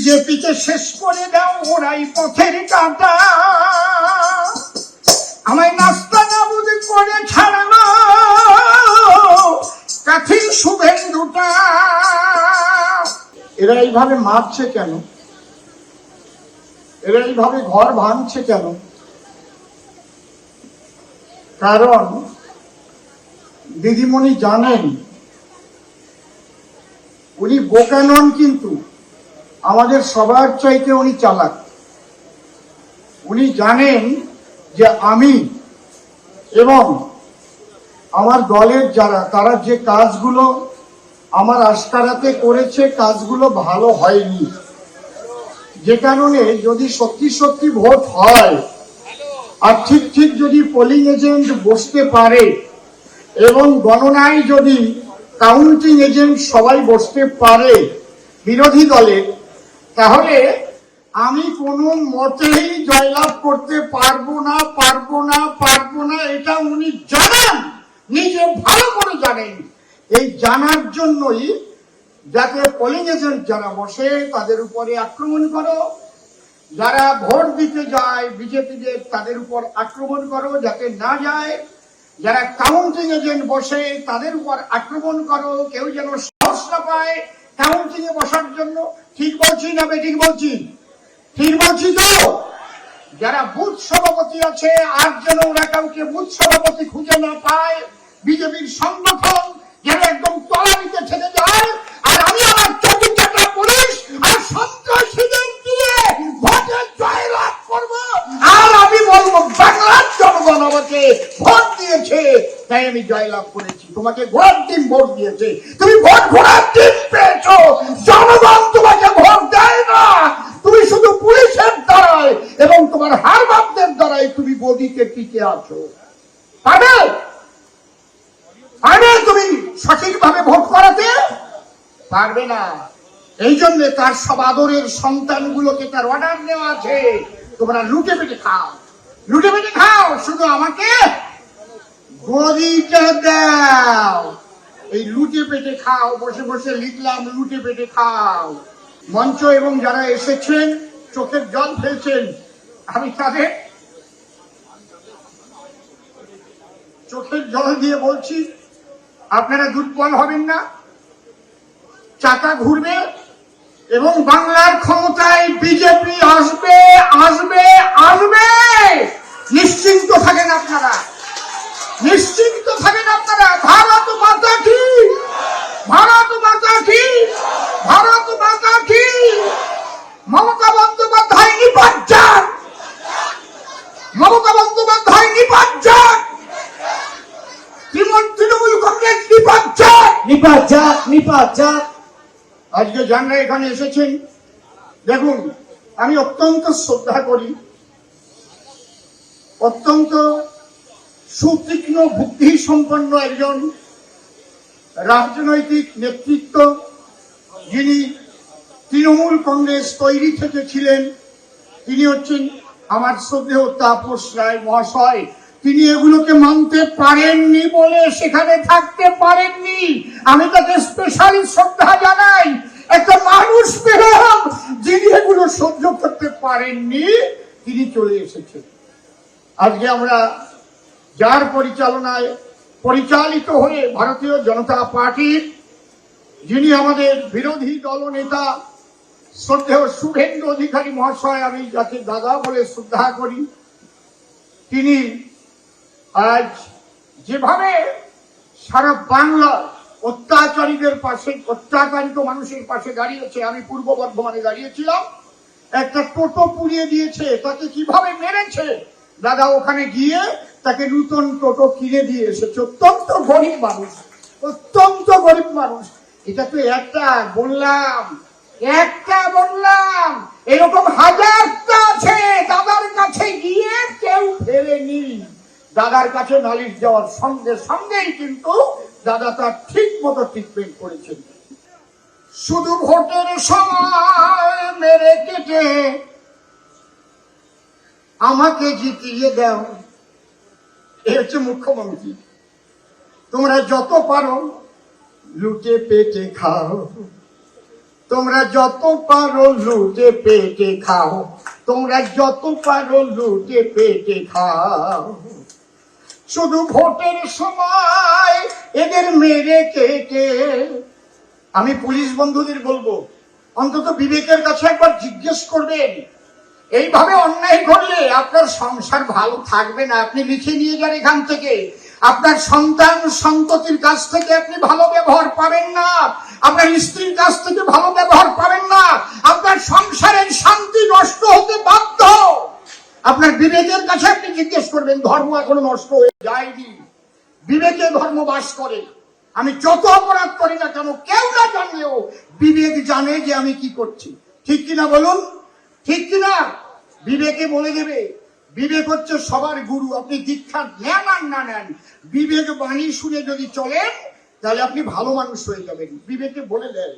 বিজেপিকে শেষ করে দাও ওরাই পথের কাটা আমায় নাস্তা নাবুদ করে ছাড়ালো কাঠির শুভেন্দুটা। এরা এইভাবে মারছে কেন? এরা এইভাবে ঘর ভাঙছে কেন? কারণ দিদিমণি জানেন, উনি বোকা নন কিন্তু। আমাদের সবার চাইতে উনি চালাক। উনি জানেন যে আমি এবং আমার দলের যারা, তারা যে কাজগুলো আমার আস্কারাতে করেছে, কাজগুলো ভালো হয়নি। যে কারণে যদি সত্যি সত্যি ভোট হয়, আর ঠিক ঠিক যদি পোলিং এজেন্ট বসতে পারে, এবং গণনায় যদি কাউন্টিং এজেন্ট সবাই বসতে পারে, বিরোধী দলের তাহলে আমি কোনো মতেই জয়লাভ করতে পারব না পারব না পারব না, এটা উনি জানেন। নিজে ভালো করে জানেন। এই জানার জন্যই যাতে পোলিং এজেন্ট যারা বসে, তাদের উপরে আক্রমণ করো। যারা ভোট দিতে যায়, বিজেপিদের তাদের উপর আক্রমণ করো, যাতে না যায়। যারা কাউন্টিং এজেন্ট বসে, তাদের উপর আক্রমণ করো। কেউ যেন সাহস না পায় কাউন্টিং এ বসার জন্য ঠিক বলছি না ঠিক বলছি? ঠিক বলছি তো? যারা বুথ সভাপতি আছে, আর যেন ওরা কাউকে বুথ সভাপতি খুঁজে না পায়, বিজেপির সংগঠন যেন একদম তলানিতে ছেড়ে যায়, আর আমি আমার চব্বিশ চারটা পুলিশ আর সন্ত্রাসীদের দিয়ে ভোটে জয়লাভ করব। আর আমি বলব, বাংলার জনগণ আমাকে ভোট দিয়েছে, তাই আমি জয়লাভ করেছি। তোমাকে ঘোড়ার টিম ভোট দিয়েছে। তুমি ভোট ঘোড়ার টিম পেয়েছ। জনগণ তোমাকে ভোট দেয় না। তুমি শুধু পুলিশের দ্বারাই এবং তোমার হার বাপদের দ্বারাই তুমি গদিতে টিকে আছো। পাবে পারবে তুমি সঠিকভাবে ভোট করাতে পারবে না। এই জন্য তার সব আদরের সন্তানগুলোকে তার অর্ডার দেওয়া আছে। তোমরা লুটে পেটে খাও। লুটে পেটে খাও। শুধু আমাকে চোখের জল ফেলছেন, আমি তাদের চোখের জল দিয়ে বলছি, আপনারা দুর্বল হবেন না। চাকা ঘুরবে এবং বাংলার ক্ষমতায় বিজেপি আসবে আসবে নিশ্চিন্ত থাকেন আপনারা নিশ্চিন্ত থাকেন আপনারা ভারত মাতা কি ভারত মাতা কি ভারত মাতা কি মমতা বন্দ্যোপাধ্যায় নিপাজ্জান মমতা বন্দ্যোপাধ্যায় নিপাজ্জান তৃণমূল তৃণমূল কংগ্রেস নিপাজ্জান যাক, নিপাত, যাক। আজকে যারা এখানে এসেছেন। দেখুন, আমি অত্যন্ত শ্রদ্ধা করি। অত্যন্ত সুতীক্ষ্ণ বুদ্ধি সম্পন্ন একজন রাজনৈতিক নেতৃত্ব, যিনি তৃণমূল কংগ্রেস তৈরি থেকে ছিলেন। তিনি হচ্ছেন আমার শ্রদ্ধেয় তাপস রায় মহাশয়। তিনি এগুলোকে মানতে পারেননি বলে সেখানে থাকতে পারেননি। আমি তাকে স্পেশালি শ্রদ্ধা জানাই। একটা মানুষ পেলাম যিনি এগুলো সহ্য করতে পারেননি, তিনি চলে এসেছেন। আজকে আমরা যার পরিচালনায় পরিচালিত হয়ে ভারতীয় জনতা পার্টির যিনি আমাদের বিরোধী দলনেতা শ্রদ্ধেয় শুভেন্দু অধিকারী মহাশয়, আমি যাকে দাদা বলে শ্রদ্ধা করি, তিনি আজ যেভাবে সারা বাংলা অত্যাচারীদের পাশে, অত্যাচারিত মানুষের পাশে দাঁড়িয়েছে, আমি পূর্ব বর্ধমানে দাঁড়িয়েছিলাম, একটা টোটো পুড়িয়ে দিয়েছে, তাকে কীভাবে মেরেছে? দাদা ওখানে গিয়ে তাকে নূতন টোটো কিনে দিয়ে এসেছে। অত্যন্ত গরিব মানুষ, অত্যন্ত গরিব মানুষ। এটা তো একটা বললাম একটা বললাম, এরকম হাজারটা আছে দাদার কাছে গিয়ে কেউ ফেরেনি দাদার কাছে নালিশ দেওয়ার সঙ্গে সঙ্গেই কিন্তু দাদা তার ঠিক মতো ট্রিটমেন্ট করেছেন। শুধু ভোটের সময় মেরে কেটে আমাকে জিতিয়ে দাও। এ হচ্ছে মুখ্যমন্ত্রী। তোমরা যত পারো লুটে পেটে খাও। তোমরা যত পারো লুটে পেটে খাও। তোমরা যত পারো লুটে পেটে খাও। শুধু ভোটের সময় এদের মেরে কেটে। আমি পুলিশ বন্ধুদের বলব, অন্তত বিবেকের কাছে একবার জিজ্ঞেস করবেন, এইভাবে অন্যায় করলে আপনার সংসার ভালো থাকবে না। আপনি লিখে নিয়ে যান এখান থেকে। আপনার সন্তান সন্ততির কাছ থেকে আপনি ভালো ব্যবহার পাবেন না। আপনার স্ত্রীর কাছ থেকে ভালো ব্যবহার পাবেন না। আপনার সংসারের শান্তি নষ্ট হতে বাধ্য। আপনার বিবেকের কাছে জিজ্ঞেস করবেন, ধর্ম এখনও নষ্ট হয়ে যায়নি। বিবেকে ধর্ম বাস করে। আমি যত অপরাধ করি না কেন, কেউ না জানলেও বিবেক জানে যে আমি কি করছি। ঠিক কিনা বলুন? ঠিক কিনা? বিবেকে বলে দেবে, বিবেক হচ্ছে সবার গুরু। আপনি দীক্ষা নেন আর না নেন। বিবেক বাণী শুনে যদি চলেন, তাহলে আপনি ভালো মানুষ হয়ে যাবেন। বিবেকে বলে দেন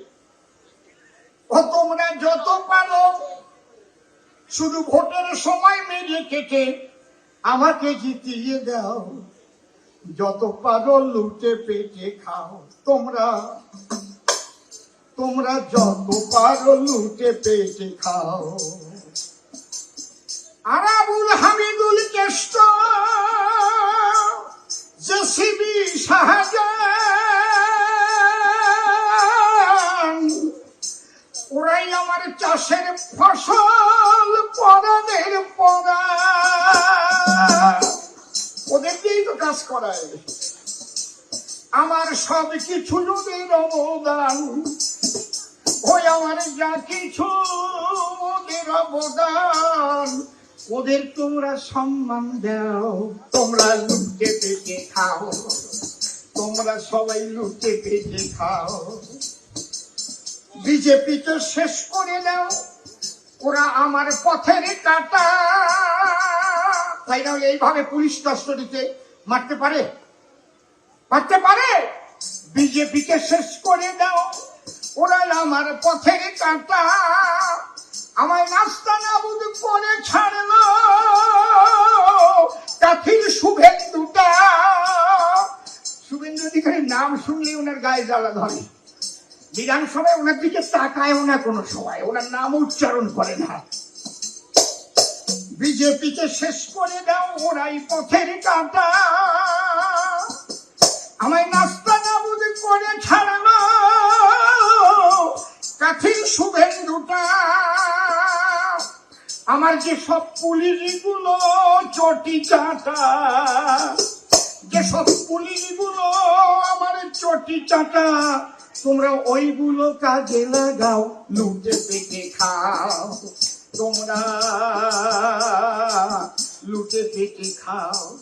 ও তোমরা যত পারো, শুধু ভোটের সময় মেরে কেটে আমাকে জিতিয়ে দাও। যত পাগল লুটে পেটে খাও তোমরা। তোমরা যত পাগল লুটে পেটে খাও। আরাবুল হামিদুল কেষ্ট ওদের দিয়েই তো কাজ করায়। আমার সব কিছু ওদের অবদান ওই আমার যা কিছু ওদের অবদান, ওদের তোমরা সম্মান দাও। তোমরা লুটে পেটে খাও। তোমরা সবাই লুটে পেটে খাও। বিজেপি তো শেষ করে দাও ওরা আমার পথের কাটা। তাই না এইভাবে পুলিশ কাস্টডিতে মারতে পারে? মারতে পারে? বিজেপিকে শেষ করে দাও। ওরা আমার পথের কাটা। আমায় নাস্তা নাবুদ করে ছাড়লো। কাঠির শুভেন্দুটা শুভেন্দু অধিকারীর নাম শুনলে ওনার গায়ে জ্বালা ধরে। বিধানসভায় ওনার দিকে তাকায়ও না কোনো সময়। ওনার নাম উচ্চারণ করে না। বিজেপিকে শেষ করে দাও ওরাই পথের কাটা। আমায় নাস্তা নাবুদ করে ছাড়ানো। কাঠির শুভেন্দুটা, আমার যে সব পুলিশগুলো চটি চাটা, যে সব পুলিশগুলো আমার চটি চাটা, তোমরা ওইগুলো কাজে লাগাও, লুটে পেটে খাও। তোমরা লুটে পেটে খাও।